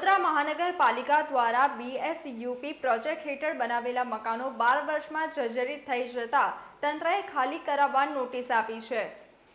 વડોદરા મહાનગરપાલિકા દ્વારા BSUP project હેઠળ બનાવેલા મકાનો બાર વર્ષમાં જર્જરિત થઈ જતા તંત્રએ ખાલી કરાવવા નોટિસ આપી છે.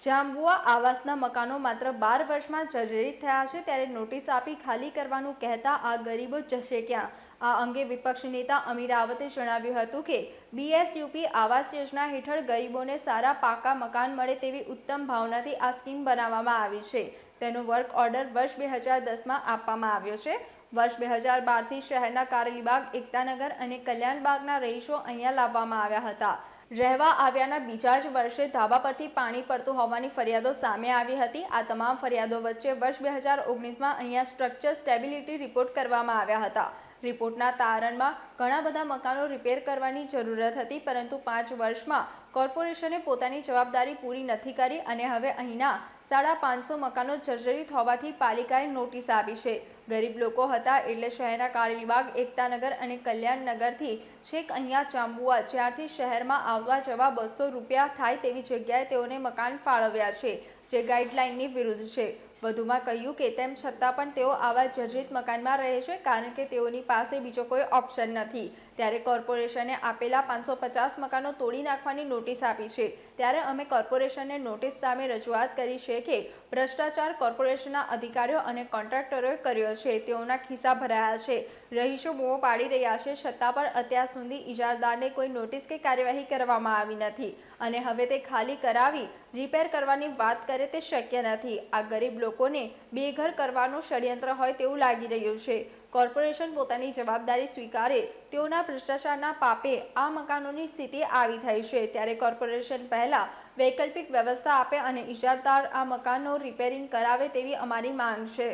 જાંબુઆ આવાસના મકાનો માત્ર બાર વર્ષમાં જર્જરિત થયા છે ત્યારે નોટિસ આપી ખાલી કરવાનું કહેતા આ ગરીબો જશે ક્યાં? આ અંગે વિપક્ષ નેતા અમીર રાવતે જણાવ્યું હતું કે બીએસયુપી આવાસ યોજના હેઠળ ગરીબોને સારા પાકા મકાન મળે તેવી ઉત્તમ ભાવનાથી આ સ્કીમ બનાવવામાં આવી છે. તેનો વર્ક ઓર્ડર વર્ષ બે હજાર દસમાં આપવામાં આવ્યો છે. વર્ષ બે હજાર બારથી શહેરના કારેલીબાગ, એકતાનગર અને કલ્યાણબાગના રહીશો અહીંયા લાવવામાં આવ્યા હતા. રહેવા આવ્યાના બીજા જ વર્ષે ધાબા પરથી પાણી પડતું હોવાની ફરિયાદો સામે આવી હતી. આ તમામ ફરિયાદો વચ્ચે વર્ષ બે હજાર ઓગણીસમાં અહીંયા સ્ટ્રક્ચર સ્ટેબિલિટી રિપોર્ટ કરવામાં આવ્યા હતા. રિપોર્ટના તારણમાં ઘણા બધા મકાનો રિપેર કરવાની જરૂરત હતી, પરંતુ પાંચ વર્ષમાં કોર્પોરેશને પોતાની જવાબદારી પૂરી નથી કરી અને હવે અહીંના સાડા પાંચસો મકાનો જર્જરિત હોવાથી પાલિકાએ નોટિસ આપી છે. ગરીબ લોકો હતા એટલે શહેરના કારેલીબાગ એકતાનગર અને કલ્યાણનગરથી છેક અહીંયા ચાંબુઆ જ્યારથી શહેરમાં આવવા જવા બસો રૂપિયા થાય તેવી જગ્યાએ તેઓને મકાન ફાળવ્યા છે, જે ગાઈડલાઇનની વિરુદ્ધ છે. વધુમાં કહ્યું કે તેમ છતાં પણ તેઓ આવા જર્જરિત મકાનમાં રહે છે કારણ કે તેઓની પાસે બીજો કોઈ ઓપ્શન નથી. ત્યારે કોર્પોરેશને આપેલા પાંચસો પચાસ મકાનો તોડી નાખવાની નોટિસ આપી છે. ત્યારે અમે કોર્પોરેશનને નોટિસ સામે રજૂઆત કરી છે કે ભ્રષ્ટાચાર કોર્પોરેશનના અધિકારીઓ અને કોન્ટ્રાક્ટરોએ કર્યો છે. તેઓના ખિસ્સા ભરાયા છે. રહીશો બૂમો પાડી રહ્યા છે. છતાં પણ અત્યાર સુધી ઇજારદારને કોઈ નોટિસ કે કાર્યવાહી કરવામાં આવી નથી. અને હવે તે ખાલી કરાવી, રિપેર કરવાની વાત કરે તે શક્ય નથી. આ ગરીબ લોકોને બેઘર કરવાનું ષડયંત્ર હોય તેવું લાગી રહ્યું છે. કોર્પોરેશન પોતાની જવાબદારી સ્વીકારે તેઓના ભ્રષ્ટાચારના પાપે આ મકાનોની સ્થિતિ આવી થઈ છે. ત્યારે કોર્પોરેશન પહેલા વૈકલ્પિક વ્યવસ્થા આપે અને ઇજારદાર આ મકાનો રિપેરિંગ કરાવે તેવી અમારી માંગ છે.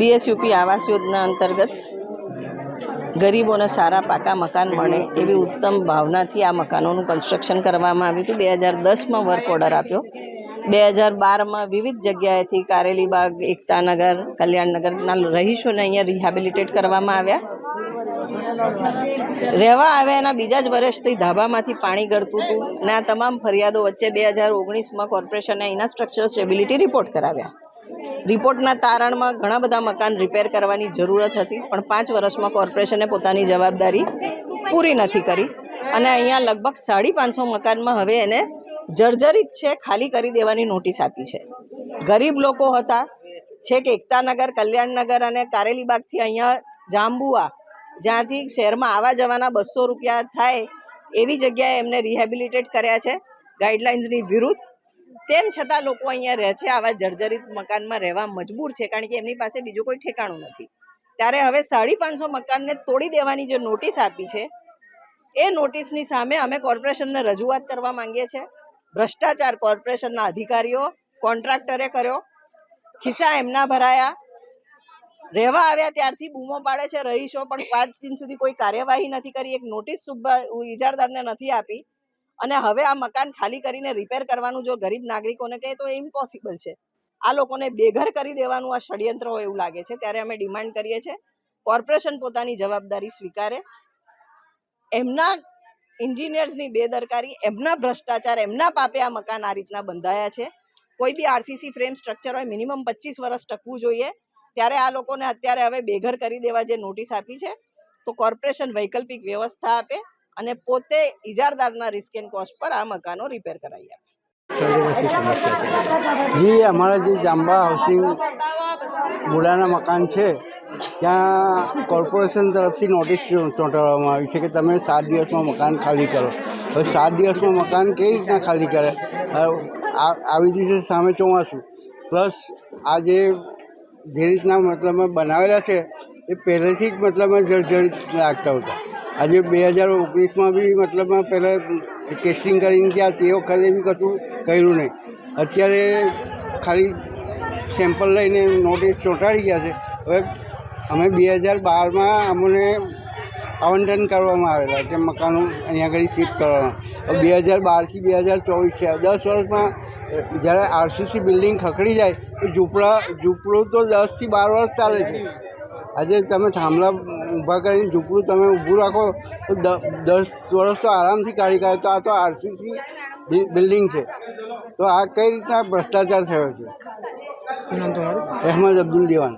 બીએસયુપી આવાસ યોજના અંતર્ગત ગરીબોને સારા પાકા મકાન મળે એવી ઉત્તમ ભાવનાથી આ મકાનોનું કન્સ્ટ્રક્શન કરવામાં આવ્યું હતું. બે હજાર દસમાં વર્ક ઓર્ડર આપ્યો. બે હજાર બારમાં વિવિધ જગ્યાએથી કારેલીબાગ, એકતાનગર કલ્યાણનગરના રહીશોને અહીંયા રિહેબિલિટેટ કરવામાં આવ્યા. રહેવા આવ્યા એના બીજા જ વર્ષથી ધાબામાંથી પાણી ગળતું હતું અને આ તમામ ફરિયાદો વચ્ચે બે હજાર ઓગણીસમાં કોર્પોરેશને અહીંના સ્ટ્રક્ચર સ્ટેબિલિટી રિપોર્ટ કરાવ્યા. રિપોર્ટના તારણમાં ઘણા બધા મકાન રિપેર કરવાની જરૂરત હતી, પણ પાંચ વર્ષમાં કોર્પોરેશને પોતાની જવાબદારી પૂરી નથી કરી. અને અહીંયા લગભગ સાડી પાંચસો મકાનમાં હવે એને જર્જરિત છે, ખાલી કરી દેવાની નોટિસ આપી છે. ગરીબ લોકો હતા. છે કે એકતાનગર કલ્યાણનગર અને કારેલીબાગથી અહીંયા જાંબુઆ, જ્યાંથી શહેરમાં આવવા જવાના બસો રૂપિયા થાય એવી જગ્યાએ એમને રિહેબિલિટેટ કર્યા છે ગાઈડલાઇન્સની વિરુદ્ધ. તેમ છતાં લોકો અહીંયા રહે છે, આવા જર્જરિત મકાનમાં રહેવા મજબૂર છે, કારણ કે એમની પાસે બીજું કોઈ ઠેકાણું નથી. ત્યારે હવે સાડી પાંચસો મકાનને તોડી દેવાની જે નોટિસ આપી છે, એ નોટિસની સામે અમે કોર્પોરેશનને રજૂઆત કરવા માંગીએ છીએ. ભ્રષ્ટાચાર કોર્પોરેશનના અધિકારીઓ, કોન્ટ્રાક્ટરે કર્યો. ખિસ્સા એમના ભરાયા. રહેવા આવ્યા ત્યારથી બૂમો પાડે છે રહીશો, પણ પાંચ દિન સુધી કોઈ કાર્યવાહી નથી કરી. એક નોટિસ ઇજારદારને નથી આપી. અને હવે આ મકાન ખાલી કરીને રિપેર કરવાનું જો ગરીબ નાગરિકોને કહે તો એ ઇમ્પોસિબલ છે. આ લોકોને બેઘર કરી દેવાનું આ ષડયંત્ર હોય એવું લાગે છે. ત્યારે અમે ડિમાન્ડ કરીએ છીએ. કોર્પોરેશન પોતાની જવાબદારી સ્વીકારે. એમના એન્જિનિયર્સની બેદરકારી, એમના ભ્રષ્ટાચાર, એમના પાપે આ મકાન આ રીતના બંધાયા છે. કોઈ બી આરસીસી ફ્રેમ સ્ટ્રક્ચર હોય મિનિમમ પચીસ વર્ષ ટકવું જોઈએ. ત્યારે આ લોકોને અત્યારે હવે બેઘર કરી દેવા જે નોટિસ આપી છે, તો કોર્પોરેશન વૈકલ્પિક વ્યવસ્થા આપે અને પોતે ઇજારદારના રિસ્ક એન્ડ કોસ્ટ પર આ મકાનો રિપેર કરાવી આપે. જી, અમારા જે જાંબા હાઉસિંગ બુડાના મકાન છે, ત્યાં કોર્પોરેશન તરફથી નોટિસ ચોંટાડવામાં આવી છે કે તમે સાત દિવસમાં મકાન ખાલી કરો. હવે સાત દિવસમાં મકાન કેવી રીતના ખાલી કરે? આવી રીતે સામે ચોમાસું. પ્લસ આ જે જે રીતના મતલબ બનાવેલા છે, એ પહેલેથી જ મતલબ જર્જરિત લાગતા હતા આજે બે હજાર ઓગણીસમાં બી મતલબમાં પહેલાં ટેસ્ટિંગ કરીને ગયા, તે વખતે બી કશું કર્યું નહીં. અત્યારે ખાલી સેમ્પલ લઈને નોટિસ ચોંટાડી ગયા છે. હવે અમે બે હજાર બારમાં અમને આવંટન કરવામાં આવેલા કે મકાનો અહીંયા આગળ શિફ્ટ કરવાના. બે હજાર બારથી બે હજાર ચોવીસ છે. દસ વર્ષમાં જ્યારે આરસીસી બિલ્ડિંગ ખખડી જાય, તો ઝૂંપડા, ઝૂંપડું તો દસથી બાર વર્ષ ચાલે છે. આજે તમે થાંભલા ઊભા કરીને ઝૂંપડું તમે ઊભું રાખો તો દસ વર્ષ તો આરામથી કાઢી કાઢે. તો આ તો આરસીસી બિલ્ડિંગ છે. તો આ કઈ રીતના ભ્રષ્ટાચાર થયો છે? અહેમદ અબ્દુલ દેવાન.